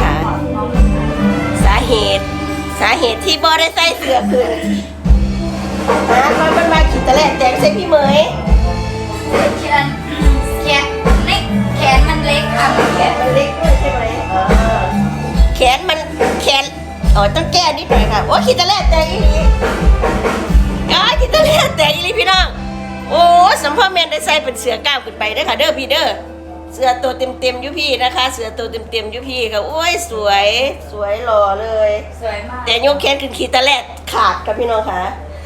ค่ะ สาเหตุ สาเหตุที่บอได้ใส่เสื้อคือนะตอนมันมาขีดตะแลแตกใช่พี่เหมยเแขนเล็กแขนมันเล็กครัแขนมันเล็กใช่ไหมแขนมันแขนอ๋อต้องแก้นิดหน่อยค่ะโอ้ขีดตะแลแต่ยี่ลีอ๋อขีดตะแลแต่ยี่ลีพี่น้องโอ้สัมพ่อแมนได้ใส่เป็นเสือก้าวขึ้นไปได้ค่ะเด้อพี่เด้อ เสือตัวเต็มเต็มๆอยุพี่นะคะ เสือตัวเต็มเต็มๆอยุพี่ค่ะโอ้ยสวยสวยหล่อเลย สวยมาก แต่โยกแขนขึ้นขีตะแลกขาดค่ะพี่น้องค่ะ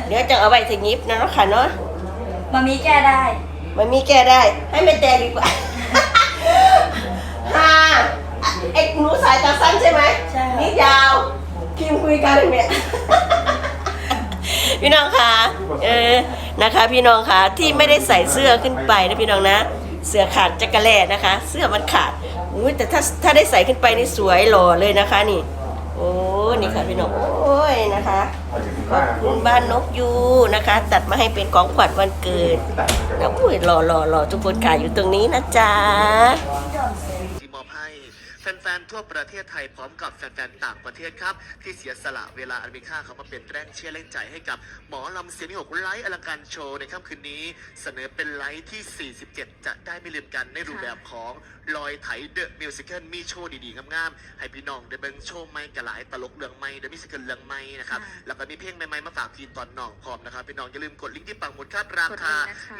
เดี๋ยวจะเอาไว้ถึงยิบนะเนาะค่ะเนาะมามีแก้ได้มันมีแก้ได้ ให้ไม่แต่ดีกว่าฮ่าไอ้หนูสายตาสั้นใช่ไหมใช่นี่ยาวพิมพ์คุยกันเนี่ยพี่น้องคะเออนะคะ พี่น้องคะที่ไม่ได้ใส่เสื้อขึ้นไปนะพี่น้องนะ เสื้อขาดจักรแล่นะคะ เสื้อมันขาดอุ้ยแต่ถ้าถ้าได้ใส่ขึ้นไปนี่สวยหล่อเลยนะคะนี่ โอ้นี่ค่ะพี่นกโอ้ยนะคะขอบคุณบ้านนกยูนะคะ ตัดมาให้เป็นของขวัญวันเกิดแล้วอุ้ยหล่อหล่อหล่อทุกคนค่ะอยู่ตรงนี้นะจ๊ะ แฟนๆ ทั่วประเทศไทยพร้อมกับแฟนๆ ต่างประเทศครับ ที่เสียสละเวลาอันมีค่าเขามาเป็นแรงเชียร์แรงใจให้กับหมอลำเสียงที่หกไลฟ์อลังการโชว์ในค่ำคืนนี้ เสนอเป็นไลฟ์ที่ 47 จะได้ไม่ลืมกันในรูปแบบของลอยไถเดอะมิวสิคลมีโชว์ดีๆงามๆให้พี่น้องได้เบิ่งโชว์ไม่กระหลายตลกเรื่องไม่เดอะมิวสิคลเรื่องไม่นะครับแล้วก็มีเพลงใหม่ๆมาฝากพี่ตอนน้องพร้อมนะครับพี่น้องอย่าลืมกดลิงก์ที่ปังหมุดครับราคา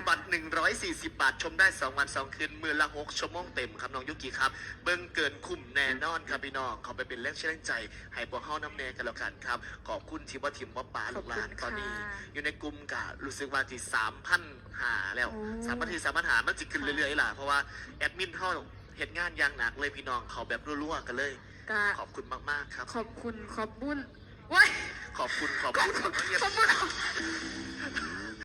บัตร 140 บาทชมได้ 2 วัน 2 คืนมือละ6ชั่วโมงเต็มครับน้องยุกิครับเบิ้งเกินคุ้มแน่นอนครับพี่น้องเขาไปเป็นแรงเชื่อแรงใจ ให้พวกเฮาน้ำเนกันแล้วกันครับ ขอบคุณทีมว่าทีมว่าปลาลูกหลานตอนนี้ อยู่ในกลุ่มกะรู้สึกว่าที่3,000หาแล้ว3,000ที่3,000หามันจะขึ้นเรื่อยๆล่ะเพราะว่าแอดมินเฮาเหตุงานอย่างหนักเลยพี่น้องเขาแบบรัวๆกันเลย ก็ขอบคุณมากๆครับ ขอบคุณขอบบุญว้ายขอบคุณขอบคุณขอบคุณขอบบุญ